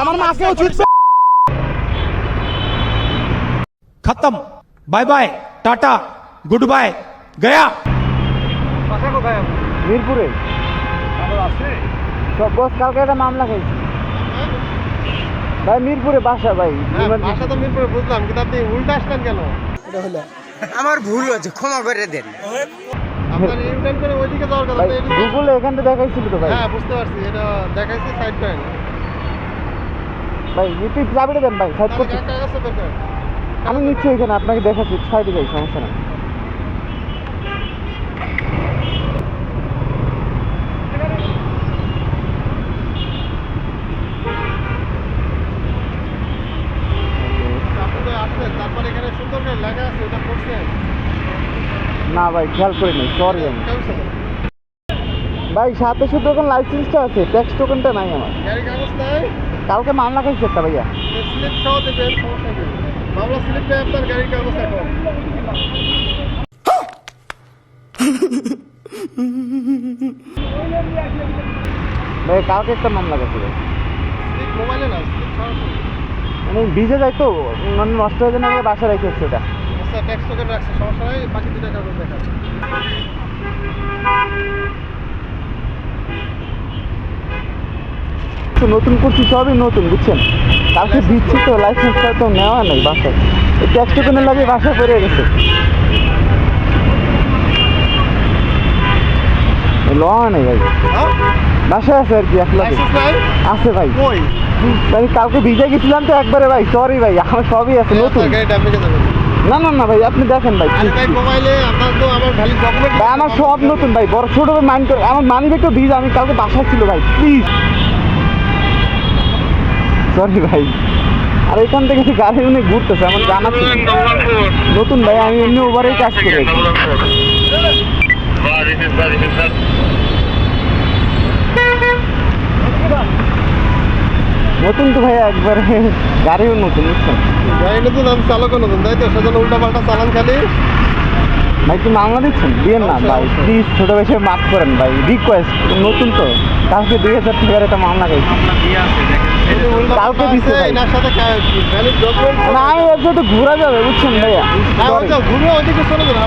আমার খতম। Bye bye tata good bye Gaya. মিরপুরে। বস কালকে একটা মামলা খেয়েছি। ভাই মিরপুরে বাসা ভাই। হ্যাঁ, বাসা তো মিরপুরে বুঝলাম কিন্তু আপনি উল্টা আসলেন কেন? এটা হলো আমার ভুল হয়েছে ক্ষমা করে দেন। আপনার করে ওইদিকে যাওয়ার কথা ভাই তো এদিকে- গুগলে এখান থেকে দেখাইছিল তো ভাই। হ্যাঁ বুঝতে পারছি এটা দেখাইছে সাইড পয়েন্ট ভাই ইউটিউব চাবিটা দেন ভাই সাইড করছি। আমি নিচ্ছি এখানে আপনাকে দেখাচ্ছি সাইডে যাই সমস্যা নেই আপনি তো আসলেন তারপর এখানে সুন্দর করে লেখা আছে ওটা পড়ছেন না ভাই খেয়াল করি নাই সরি আমি। ভাই সাথে শুধু এখন লাইসেন্সটা আছে ট্যাক্স টোকেনটা নাই আমার। কালকে মামলা খাইছে একটা ভাইয়া। মামলা স্লিপ দেয় আপনার গাড়ির কাগজ এখন। ভাই কালকে একটা মামলা মোবাইলে না মানে ভিজে যায় তো মানে নষ্ট হয়ে যায় না বাসা রেখে ওটা। আচ্ছা ট্যাক্স টোকেন রাখছে সমস্যা নাই বাকি দুটা কাগজ দেখা নতুন করছি সবই নতুন বুঝছেন? কালকে দিচ্ছি তো লাইসেন্সটা তো নেওয়া নেই বাসায়। এই ট্যাক্স টোকেনের লাগে বাসা পড়ে গেছে। লওয়া নেই ভাই। হ্যাঁ? বাসায় আছে আর কি এক লাগে। আছে ভাই। কালকে ভিজে গেছিলাম তো একবারে ভাই সরি ভাই আমার সবই আছে নতুন। না না না ভাই আপনি দেখেন ভাই। ভাই আমার সব নতুন ভাই বড় ছোট মাইন্ড করে আমার মানি ব্যাগটা ভিজে আমি কালকে বাসায় ছিল ভাই প্লিজ সরি ভাই। আর এখান থেকে যে গাড়ি উনি ঘুরতেছে আমার জানা নতুন ভাই আমি এমনি ওভারেই কাজ করে আছি। নতুন তো ভাই একবারে গাড়িও নতুন বুঝছেন? গাড়ি নতুন আমি চালকও নতুন তাই তো? সেজন্য উল্টা পাল্টা চালান খালি। ভাই কি মামলা দিচ্ছেন? দিয়েন না ভাই প্লিজ ছোট বয়সে মাফ করেন ভাই রিকোয়েস্ট নতুন তো। কালকে দুই হাজার টাকার একটা মামলা খাইছি কালকে না আমি ঘোরা যাবে বুঝছেন ভাইয়া হ্যাঁ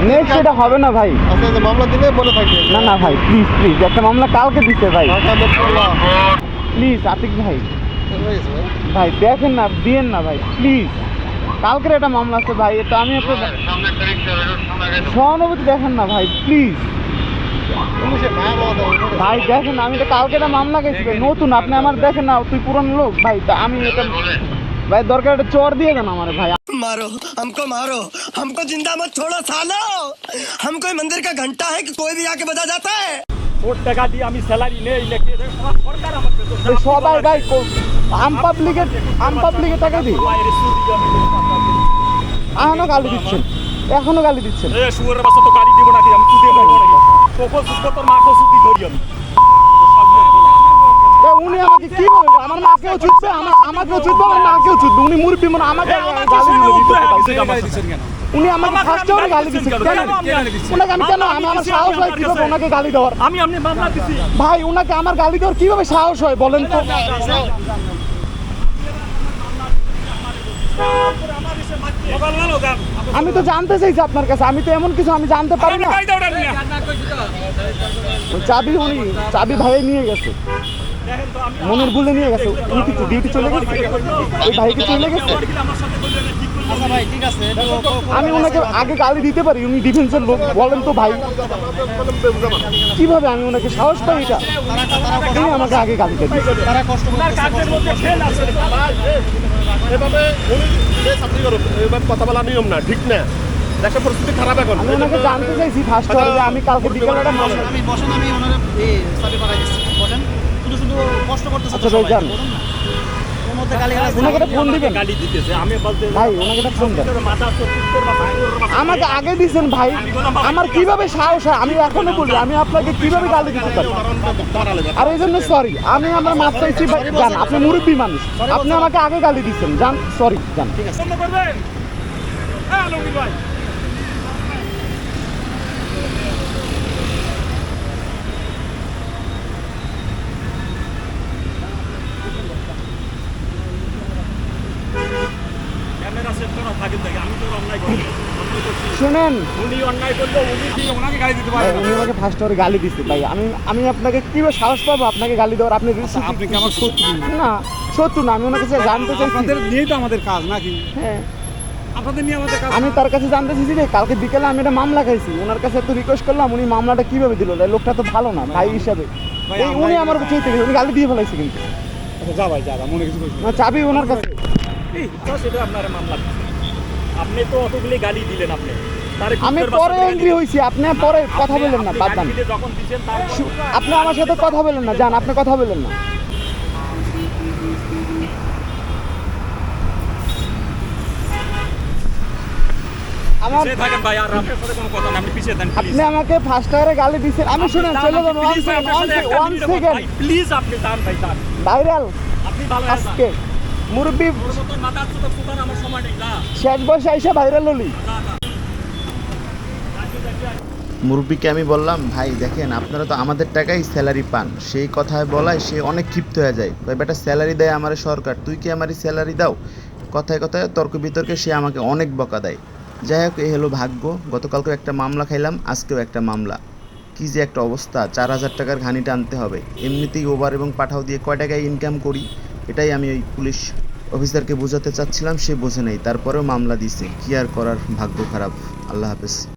নেক্সট এটা হবে না ভাই। আচ্ছা আচ্ছা মামলা দিলে থাকবে না না ভাই প্লিজ প্লিজ একটা মামলা কালকে দিতে ভাই। প্লিজ আতিক ভাই। ভাই ভাই দেখেন না দিয়েন না ভাই প্লিজ কালকের একটা মামলা আছে ভাই এটা আমি আপনার সহানুভূতি দেখেন না ভাই প্লিজ পুলিশে মায়া মামা দেওয়া ভাই দেখেন আমি তো কালকে একটা মামলা গেছি ভাই নতুন আপনি আমার দেখেন না তুই পুরানো লোক ভাই তা আমি এটা ভাই দরকার একটা চর দিয়ে দেন আমার ভাই मारो हमको मारो हमको जिंदा मत छोड़ो सालो हम कोई मंदिर का घंटा है कि कोई भी आके बजा जाता है ওর টাকা দিয়ে আমি স্যালারি নেই নাকি সরকার আমার বেতন দেয়। ভাই, সবাই ভাই কো- আম পাবলিকের আম পাবলিকের টাকা দিই এখনও গালি দিচ্ছেন। এখনও গালি দিচ্ছেন। এ শুয়ারের বাচ্চা তো গালি দিব নাকি? আমি চুদে ধরবো নাকি তোকে সুদ তোর ধরি আমি। বলা তা উনি আমাকে কি বলব আমার মাকেও ছুটবে আমার আমাকেও ছুটবে আমার মাকেও ছুটবে। উনি মুরব্বী মানে আমাকে গালি দিল উনি আমাকে ফার্স্ট ওরে গালি দিচ্ছে কেন? ওনাকে আমি কেন আমি আমার সাহস হয় কীভাবে ওনাকে গালি দেওয়ার? আমি আপনি মামলা দিছি। ভাই উনাকে আমার গালি দেওয়ার কীভাবে সাহস হয় বলেন তো? আমি তো জানতে চাইছি আপনার কাছে। আমি তো এমন কিছু আমি জানতে পারি না। চাবি উনি চাবি ভাই নিয়ে গেছে। মনের ভুলে নিয়ে গেছে। উনি কি ডিউটি চলে গেছে? ওই ভাই কি চলে গেছে? আমি ওনাকে আগে গালি দিতে পারি উনি ডিফেন্সের লোক। বলেন তো ভাই। কীভাবে আমি ওনাকে সাহস পাই এটা? আমাকে আগে গালি আছে। এভাবে উনি যে চাকরি করো এভাবে কথা বলা নিয়ম না ঠিক না দেশের পরিস্থিতি খারাপ এখন। আমি ওনাকে জানতে চাইছি ফার্স্ট যে আমি কালকে বিকালে একটা মামলা আমি বসেন আমি ওনারে এই চাবি পাঠাই দিচ্ছি বসেন শুধু শুধু কষ্ট করতেছে আচ্ছা ভাই ওর মধ্যে গালি গালাজ ওনাকে একটা ফোন দিবেন। গালি দিতেছে আমি বলতে ভাই ওনাকে একটা ফোন দেন। মাথা চতুর্থ মাথা আমাকে আগে দিচ্ছেন ভাই। আমার কীভাবে সাহস হয়? আমি এখনও বলি আমি আপনাকে কীভাবে গালি দিতে পারি? আর এই জন্য সরি আমি আমার মাপ চাইছি জান আপনি মুরব্বী মানুষ। আপনি আমাকে আগে গালি দিচ্ছেন জান সরি জান করবেন? হ্যাঁ ভাই। শুনেন। উনি অন্যায় করল উনি কি ওনাকে গাড়ি দিতে উনি আমাকে ফার্স্ট ওয়ারে গালি দিচ্ছে ভাই। আমি আমি আপনাকে কীভাবে সাহস পাবো? আপনাকে গালি দেওয়ার? আপনি receive- আপনি কি আমার শত্রু? না শত্রু না আমি ওনার কাছে জানতে চাইছি। আপনাদের নিয়েই তো আমাদের কাজ নাকি? হ্যাঁ। আপনাদের নিয়ে আমাদের কাজ আমি তার কাছে জানতে চাইছি যে কালকে বিকেলে আমি একটা মামলা খাইছি। ওনার কাছে একটু রিকোয়েস্ট করলাম উনি মামলাটা কীভাবে দিল? লোকটা তো ভালো না ভাই হিসাবে। এই উনি আমার চৈতে গেছে উনি গালি দিয়ে ফেলাইছে কিন্তু। আচ্ছা, যা ভাই যা মনে কিছু না। চাবি ওনার কাছে। এই তো সেটা আপনার মামলা। আপনি তো অতগুলি গালি দিলেন আপনি। আমি পরে এগ্রি হইছি আপনি পরে কথা বললেন না বাদ আপনি আমার সাথে কথা বলেন না যান আপনি কথা বলেন না। আপনি আমাকে ফার্স্ট গালি দিচ্ছেন আমি শুনেন চলে যাব ওয়ান সেকেন্ড প্লিজ আপনি যান ভাই যান। ভাইরাল আপনি ভালো আছেন আজকে মুরব্বী শেষ বয়সে আইসা ভাইরাল হলি। মুরব্বীকে আমি বললাম, ভাই, দেখেন, আপনারা তো আমাদের টাকাই স্যালারি পান। সেই কথায় বলায় সে অনেক ক্ষিপ্ত হয়ে যায়। ভাই বেটা স্যালারি দেয় আমার সরকার, তুই কি আমারই স্যালারি দাও? কথায় কথায় তর্ক বিতর্কে সে আমাকে অনেক বকা দেয়। যাই হোক, এ হলো ভাগ্য। গতকালকেও একটা মামলা খাইলাম, আজকেও একটা মামলা। কি যে একটা অবস্থা, চার হাজার টাকার ঘানিটা আনতে হবে। এমনিতেই ওভার এবং পাঠাও দিয়ে কয় টাকায় ইনকাম করি, এটাই আমি ওই পুলিশ অফিসারকে বোঝাতে চাচ্ছিলাম, সে বোঝে নাই। তারপরেও মামলা দিছে কি আর করার, ভাগ্য খারাপ। আল্লাহ হাফেজ।